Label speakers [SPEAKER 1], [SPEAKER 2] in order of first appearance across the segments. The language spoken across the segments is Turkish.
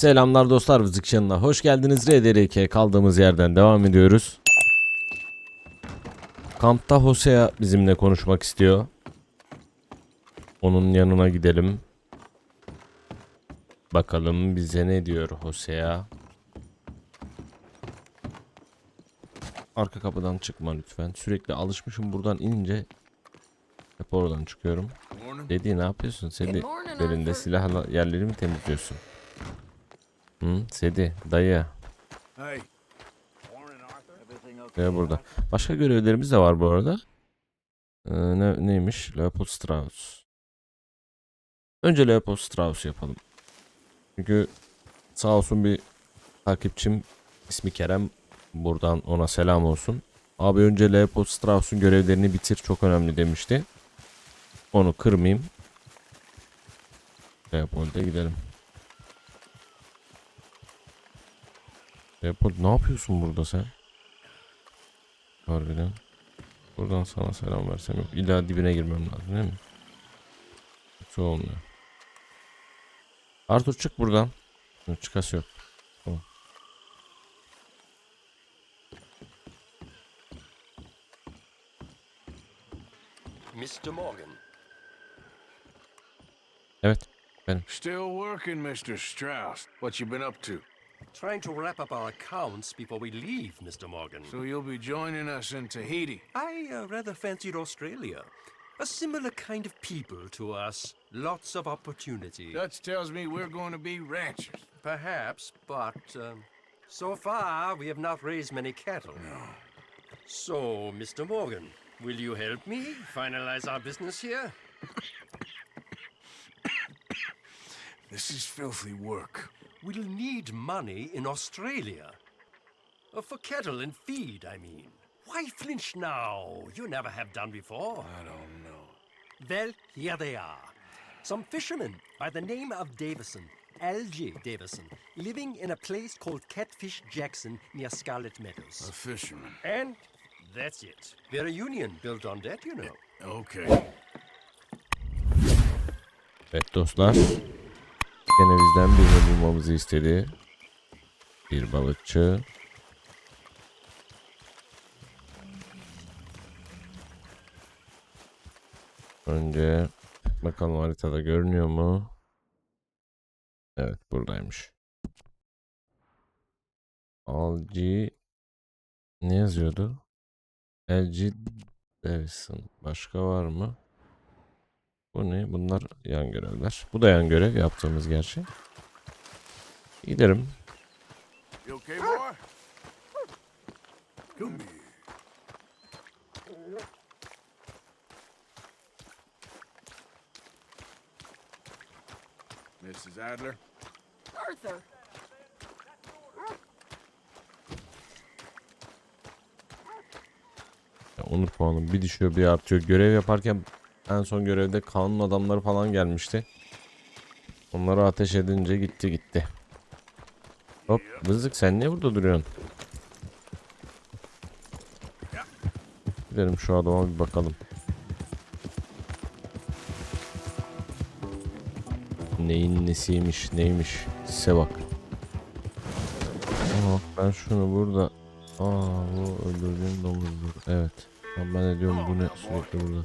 [SPEAKER 1] Selamlar dostlar Vızık Şanı'na hoş geldiniz. RDR2'ye kaldığımız yerden devam ediyoruz. Kampta Hosea bizimle konuşmak istiyor. Onun yanına gidelim. Bakalım bize ne diyor Hosea. Arka kapıdan çıkma lütfen. Sürekli alışmışım buradan inince hep oradan çıkıyorum. Dedi ne yapıyorsun Belinde
[SPEAKER 2] Arthur.
[SPEAKER 1] silahla yerleri mi temizliyorsun? Hı, Sedi, dayı.
[SPEAKER 3] Hey.
[SPEAKER 1] Ve burada. Başka görevlerimiz de var bu arada. Ee, ne, neymiş? Leopold Strauss. Önce Leopold Strauss yapalım. Çünkü sağ olsun bir takipçim ismi Kerem. Buradan ona selam olsun. Abi önce Leopold Strauss'un görevlerini bitir çok önemli demişti. Onu kırmayayım. Leopold'e gidelim. Leopold ne yapıyorsun burada sen? Harbiden. Buradan sana selam versem yok. İlla dibine girmem lazım değil mi? Yoksa olmuyor. Arthur çık buradan. Çıkası yok. Tamam.
[SPEAKER 4] Mr. Morgan.
[SPEAKER 1] Evet.
[SPEAKER 3] Still working, Mr. Strauss. What you been up to?
[SPEAKER 4] Trying to wrap up our accounts before we leave, Mr. Morgan.
[SPEAKER 3] So you'll be joining us in Tahiti.
[SPEAKER 4] I uh, rather fancied Australia. A similar kind of people to us. Lots of opportunity.
[SPEAKER 3] Dutch tells me we're going to be ranchers.
[SPEAKER 4] Perhaps, but um, so far we have not raised many cattle. No. So, Mr. Morgan, will you help me finalize our business here?
[SPEAKER 3] This is filthy work.
[SPEAKER 4] We'll need money in Australia. Uh, for cattle and feed, I mean. Why flinch now? You never have done before.
[SPEAKER 3] I don't know.
[SPEAKER 4] Well, here they are. Some fishermen by the name of Davison, L.G. Davison, living in a place called Catfish Jackson near Scarlet Meadows.
[SPEAKER 3] A fisherman.
[SPEAKER 4] And that's it. They're a union built on that, you know.
[SPEAKER 3] Okay.
[SPEAKER 1] Evet dostlar. Gene bizden birini bulmamızı istedi. Bir balıkçı. Önce bakalım haritada görünüyor mu? Evet buradaymış. Alci ne yazıyordu? LG Davison. Başka var mı? Bu ne? Bunlar yan görevler. Bu da yan görev yaptığımız gerçi. Gidelim.
[SPEAKER 3] Mrs. Adler?
[SPEAKER 2] Arthur.
[SPEAKER 1] Ya onur puanım bir düşüyor bir artıyor. Görev yaparken en son görevde kanun adamları falan gelmişti. Onları ateş edince gitti gitti. Hop Vızık sen niye burada duruyorsun? Gidelim şu adama bir bakalım. Neyin nesiymiş neymiş size bak. Aa, ben şunu burada Aa bu öldürdüğüm domuzdur. Evet. Ben de diyorum bu ne sürekli burada.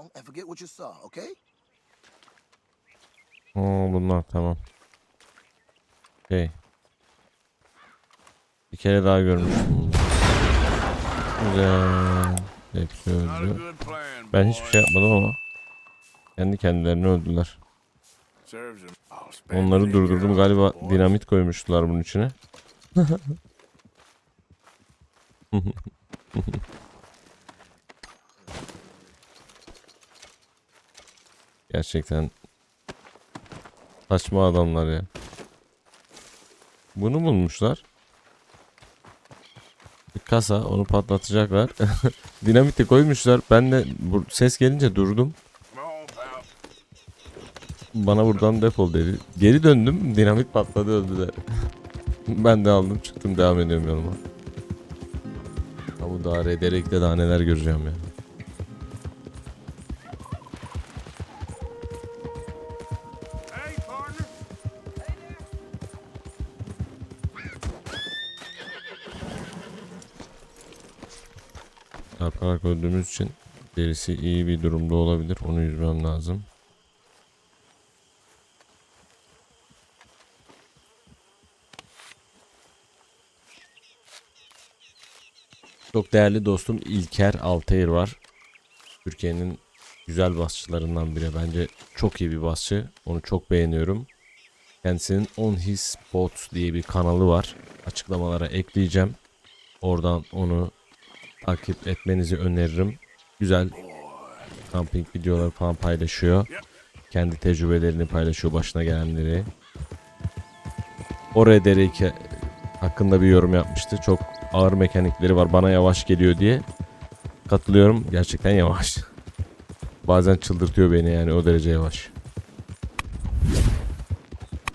[SPEAKER 5] along and forget what you saw, okay?
[SPEAKER 1] Oo bunlar tamam. Şey. Bir kere daha görmüştüm bunu. Güzel. Hepsi öldü. Ben hiçbir şey yapmadım ama. Kendi kendilerini öldüler.
[SPEAKER 3] Spend
[SPEAKER 1] Onları durdurdum galiba dinamit koymuştular bunun içine. Gerçekten saçma adamlar ya. Bunu bulmuşlar. Bir kasa onu patlatacaklar. Dinamit de koymuşlar. Ben de bu ses gelince durdum. Bana buradan defol dedi. Geri döndüm. Dinamit patladı öldüler. ben de aldım çıktım devam ediyorum yoluma. Ha bu daha Rederik'te daha neler göreceğim ya. Çarparak öldüğümüz için derisi iyi bir durumda olabilir. Onu yüzmem lazım. Çok değerli dostum İlker Altayır var. Türkiye'nin güzel basçılarından biri. Bence çok iyi bir basçı. Onu çok beğeniyorum. Kendisinin On His Spot diye bir kanalı var. Açıklamalara ekleyeceğim. Oradan onu takip etmenizi öneririm. Güzel kamping videoları falan paylaşıyor. Kendi tecrübelerini paylaşıyor, başına gelenleri. Oraya Derek hakkında bir yorum yapmıştı. Çok ağır mekanikleri var. Bana yavaş geliyor diye. Katılıyorum. Gerçekten yavaş. Bazen çıldırtıyor beni yani o derece yavaş.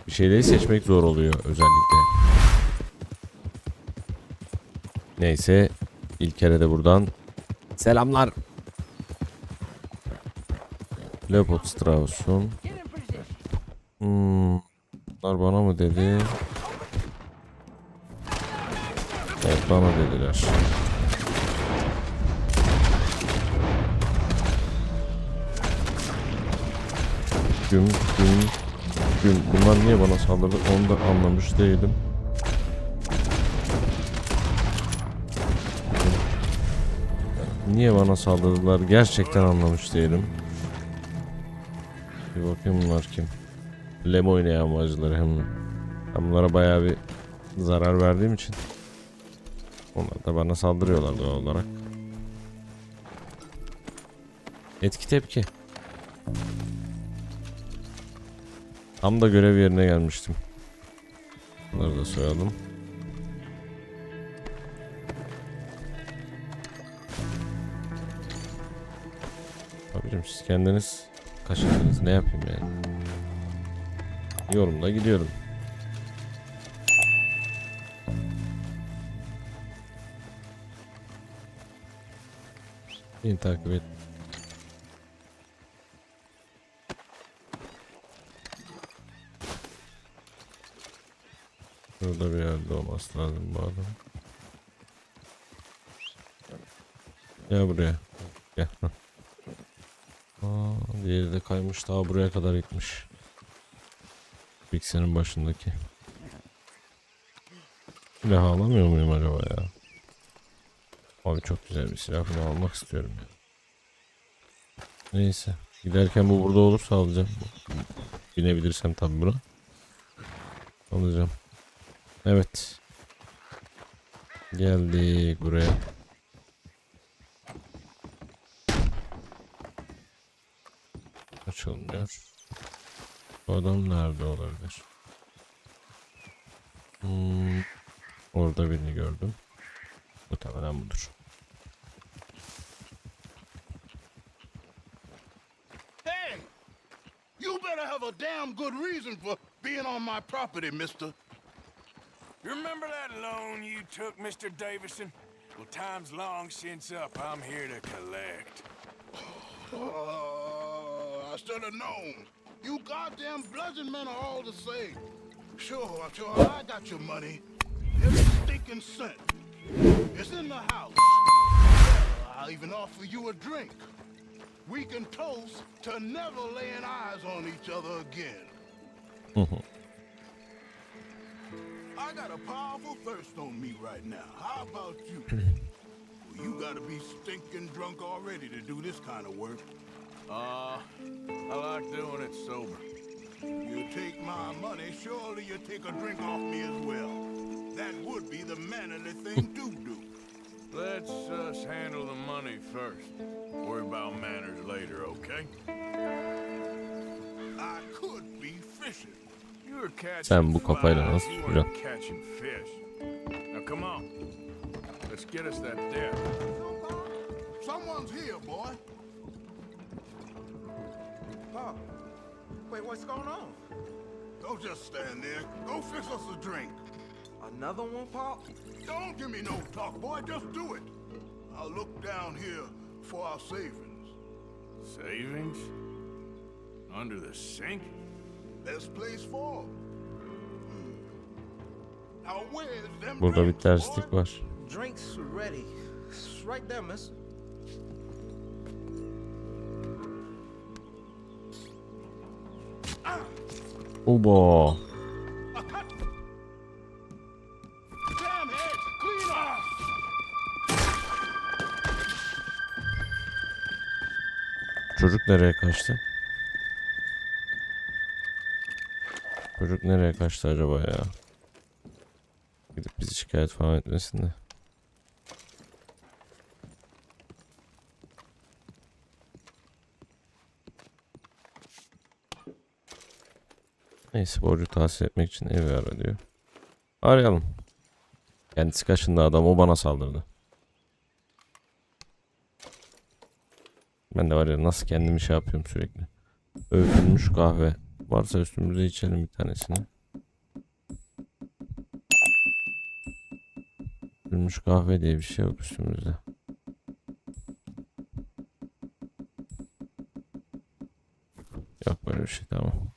[SPEAKER 1] Bir şeyleri seçmek zor oluyor özellikle. Neyse ilk kere de buradan selamlar. Leopold Strauss'un hmm, bunlar bana mı dedi? Evet bana dediler. Güm güm güm. Bunlar niye bana saldırdı onu da anlamış değilim. Niye bana saldırdılar gerçekten anlamış değilim. Bir bakayım bunlar kim? Lem oynayan bacıları hem ben bunlara bayağı bir zarar verdiğim için onlar da bana saldırıyorlar doğal olarak. Etki tepki. Tam da görev yerine gelmiştim. Bunları da soyalım. Abicim siz kendiniz kaşındınız ne yapayım yani. Yorumda gidiyorum. Beni takip et. Burada bir yerde olması lazım bu adam. Gel buraya. Gel. Diğeri de kaymış daha buraya kadar gitmiş. Bilgisayarın başındaki. Silah alamıyor muyum acaba ya? Abi çok güzel bir silah bunu almak istiyorum ya. Neyse. Giderken bu burada olursa alacağım. Binebilirsem tabii buna. Alacağım. Evet. Geldik buraya. Açılmıyor. Bu adam nerede olabilir? Hmm, orada birini gördüm. Muhtemelen budur.
[SPEAKER 2] Hey! You better have a damn good reason for being on my property, mister.
[SPEAKER 3] You remember that loan you took, Mr. Davison? Well, time's long since up. I'm here to collect.
[SPEAKER 2] Oh, I should have known. You goddamn bludgeon men are all the same. Sure, sure, I got your money. Every stinking cent. It's in the house. I'll even offer you a drink. We can toast to never laying eyes on each other again. I got a powerful thirst on me right now. How about you? well, you gotta be stinking drunk already to do this kind of work.
[SPEAKER 3] Uh, I like doing it sober.
[SPEAKER 2] You take my money, surely you take a drink off me as well. That would be the mannerly thing to do.
[SPEAKER 3] Let's us handle the money first. Worry about manners later, okay?
[SPEAKER 2] I could be fishing.
[SPEAKER 3] You're catching
[SPEAKER 1] Sen bu kafayla nasıl
[SPEAKER 3] flies, you catching fish. Now come on. Let's get us that death.
[SPEAKER 2] Someone's here, boy.
[SPEAKER 6] Pop. Wait, what's going on?
[SPEAKER 2] Don't just stand there. Go fix us a drink.
[SPEAKER 6] Another one, Pop?
[SPEAKER 2] Don't give me no talk, boy. Just do it. I'll look down here for our savings.
[SPEAKER 3] Savings? Under the sink?
[SPEAKER 2] Best place for Hmm. Now where's them
[SPEAKER 1] Burada bir
[SPEAKER 2] drinks,
[SPEAKER 1] terslik
[SPEAKER 2] boy?
[SPEAKER 1] var.
[SPEAKER 6] Drinks ready. It's right there, miss.
[SPEAKER 2] Off!
[SPEAKER 1] Çocuk nereye kaçtı? Çocuk nereye kaçtı acaba ya? Gidip bizi şikayet falan etmesin de. Neyse borcu tahsil etmek için evi ara diyor. Arayalım. Kendisi kaçındı adam o bana saldırdı. Ben de var ya nasıl kendimi şey yapıyorum sürekli. Öğütülmüş kahve. Varsa üstümüze içelim bir tanesini. Öğütülmüş kahve diye bir şey yok üstümüzde. Yok böyle bir şey tamam.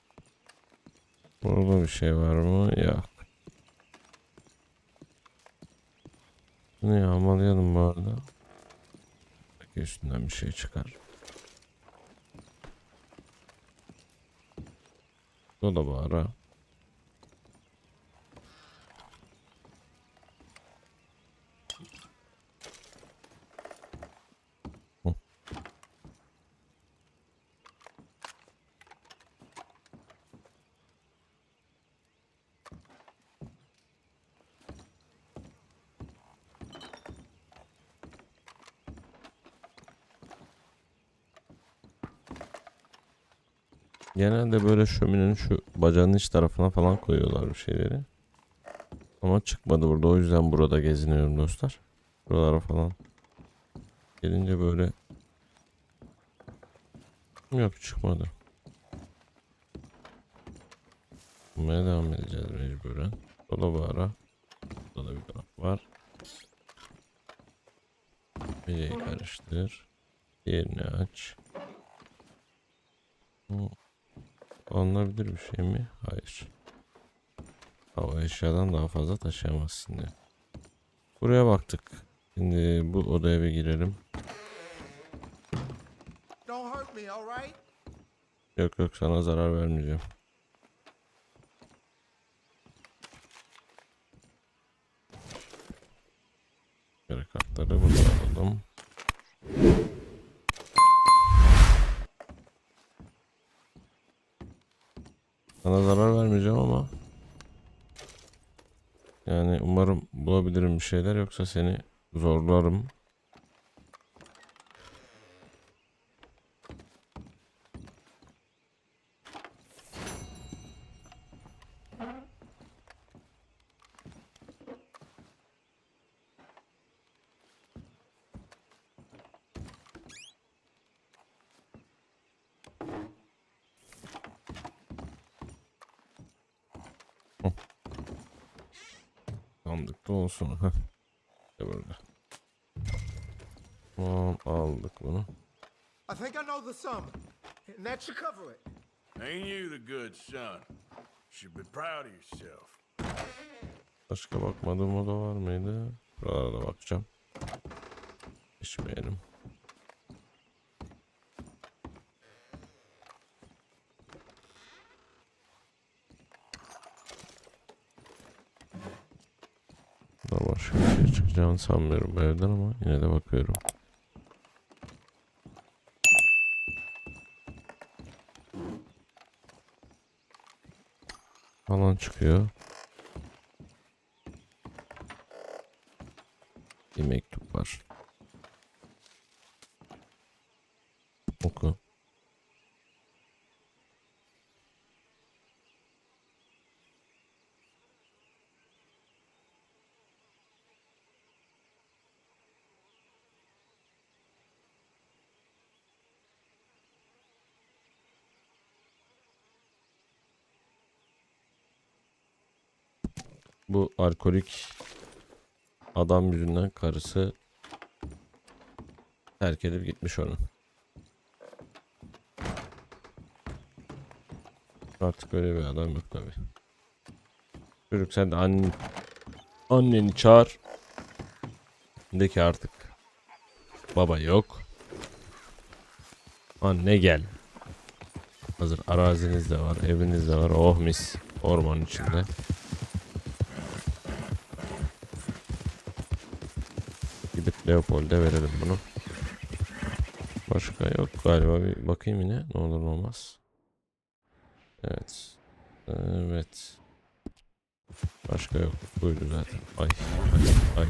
[SPEAKER 1] Burada bir şey var mı? Yok. Bunu yağmalayalım bu arada. Belki üstünden bir şey çıkar. Dolabı ara. Genelde böyle şöminenin şu bacağının iç tarafına falan koyuyorlar bir şeyleri. Ama çıkmadı burada o yüzden burada geziniyorum dostlar. Buralara falan. Gelince böyle Yok çıkmadı. Bulmaya devam edeceğiz mecburen. Dolabı ara. Burada da bir dolap var. Bileği karıştır. Diğerini aç. Hmm. Alınabilir bir şey mi? Hayır. Hava eşyadan daha fazla taşıyamazsın diyor. Buraya baktık. Şimdi bu odaya bir girelim. Yok yok sana zarar vermeyeceğim. Geri kartları burada alalım. Sana zarar vermeyeceğim ama yani umarım bulabilirim bir şeyler yoksa seni zorlarım. Olsun. Heh. İşte burada. Tamam aldık bunu.
[SPEAKER 6] I think I know the sum. And that should cover it.
[SPEAKER 3] Ain't you the good son? Should be proud of yourself.
[SPEAKER 1] Başka bakmadığım oda var mıydı? Buralara da bakacağım. Daha başka bir şey çıkacağını sanmıyorum bu evden ama yine de bakıyorum. Falan çıkıyor. Bir mektup var. Oku. Bu alkolik adam yüzünden karısı terk edip gitmiş onu. Artık öyle bir adam yok tabi. Çocuk sen de annen, anneni çağır. De ki artık baba yok. Anne gel. Hazır araziniz de var, eviniz de var. Oh mis. Ormanın içinde. Gidip Leopold'e verelim bunu. Başka yok galiba. Bir bakayım yine. Ne olur ne olmaz. Evet. Evet. Başka yok. Buydu zaten. Ay. Ay. Ay.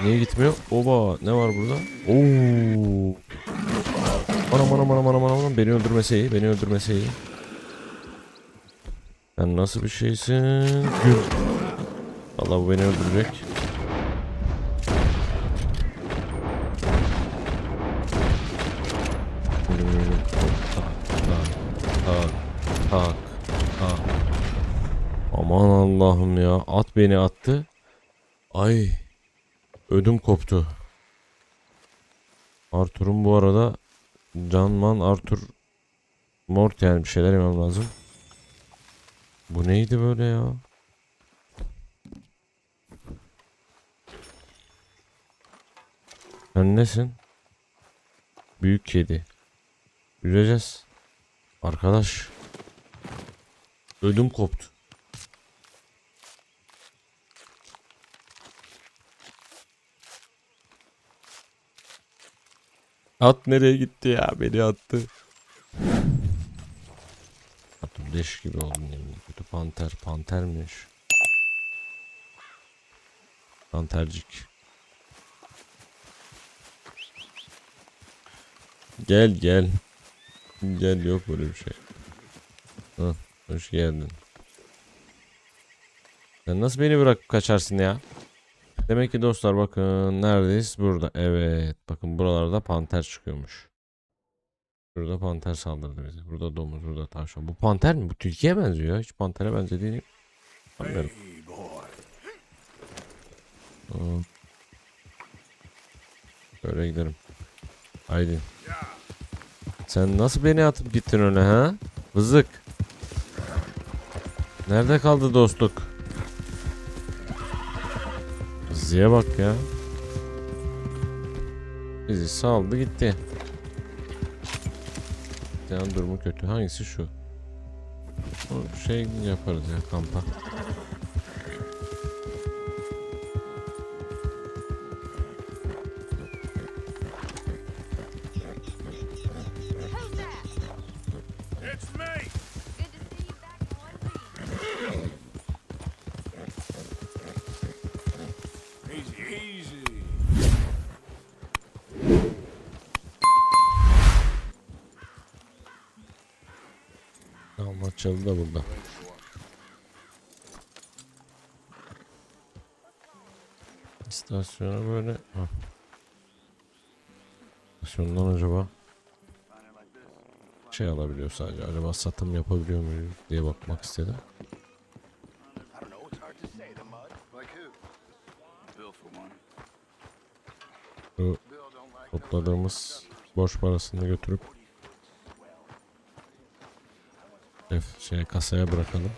[SPEAKER 1] Niye gitmiyor? Oba ne var burada? Oo. Anam anam anam anam anam beni öldürmese iyi beni öldürmese iyi. Sen nasıl bir şeysin? Gül. Allah bu beni öldürecek. Aman Allah'ım ya. At beni attı. Ay. Ödüm koptu. Arthur'un bu arada Canman Arthur Mort yani bir şeyler yemem lazım. Bu neydi böyle ya? Sen? Büyük kedi. Yürüyeceğiz. Arkadaş. Ödüm koptu. At nereye gitti ya? Beni attı. Leş gibi oldum yemin. Kötü panter. Pantermiş. Pantercik. Gel gel. Gel yok böyle bir şey. Hah, hoş geldin. Sen nasıl beni bırakıp kaçarsın ya? Demek ki dostlar bakın neredeyiz? Burada. Evet. Bakın buralarda panter çıkıyormuş. Burada panter saldırdı bize. Burada domuz, burada tavşan. Bu panter mi? Bu tilkiye benziyor ya. Hiç pantere benzediğini
[SPEAKER 3] boy.
[SPEAKER 1] Aa. Böyle gidelim. Haydi. Sen nasıl beni atıp gittin öyle ha? Vızık. Nerede kaldı dostluk? Ziye bak ya. Bizi saldı gitti. Can durumu kötü. Hangisi şu? Şey yaparız ya kampa. Ama çalı da burada. İstasyona böyle. Ha. İstasyondan acaba şey alabiliyor sadece. Acaba satım yapabiliyor muyuz diye bakmak istedim. Bu topladığımız borç parasını götürüp F şey kasaya bırakalım.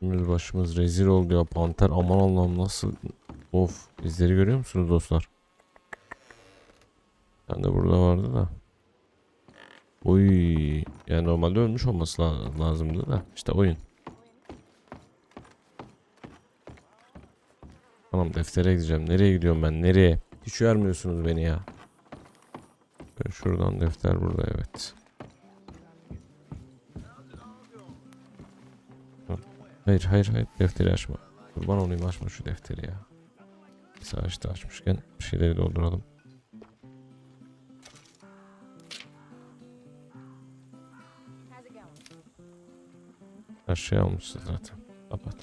[SPEAKER 1] Şimdi başımız rezil oldu ya panter aman Allah'ım nasıl of izleri görüyor musunuz dostlar? Ben de burada vardı da. Oy yani normalde ölmüş olması la- lazımdı da işte oyun. Tamam deftere gideceğim. Nereye gidiyorum ben? Nereye? Hiç vermiyorsunuz beni ya. Şuradan defter burada evet. Hayır hayır hayır defteri açma. Kurban olayım açma şu defteri ya. Savaşta açmışken bir şeyleri dolduralım. Her şey almışsın zaten. Kapat.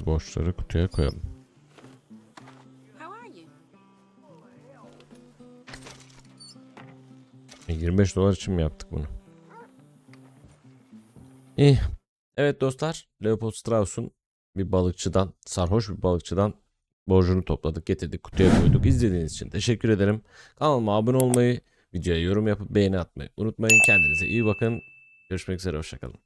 [SPEAKER 1] Yaptığımız borçları kutuya koyalım. E, 25 dolar için mi yaptık bunu? İyi. Evet dostlar. Leopold Strauss'un bir balıkçıdan, sarhoş bir balıkçıdan borcunu topladık, getirdik, kutuya koyduk. İzlediğiniz için teşekkür ederim. Kanalıma abone olmayı, videoya yorum yapıp beğeni atmayı unutmayın. Kendinize iyi bakın. Görüşmek üzere. Hoşçakalın.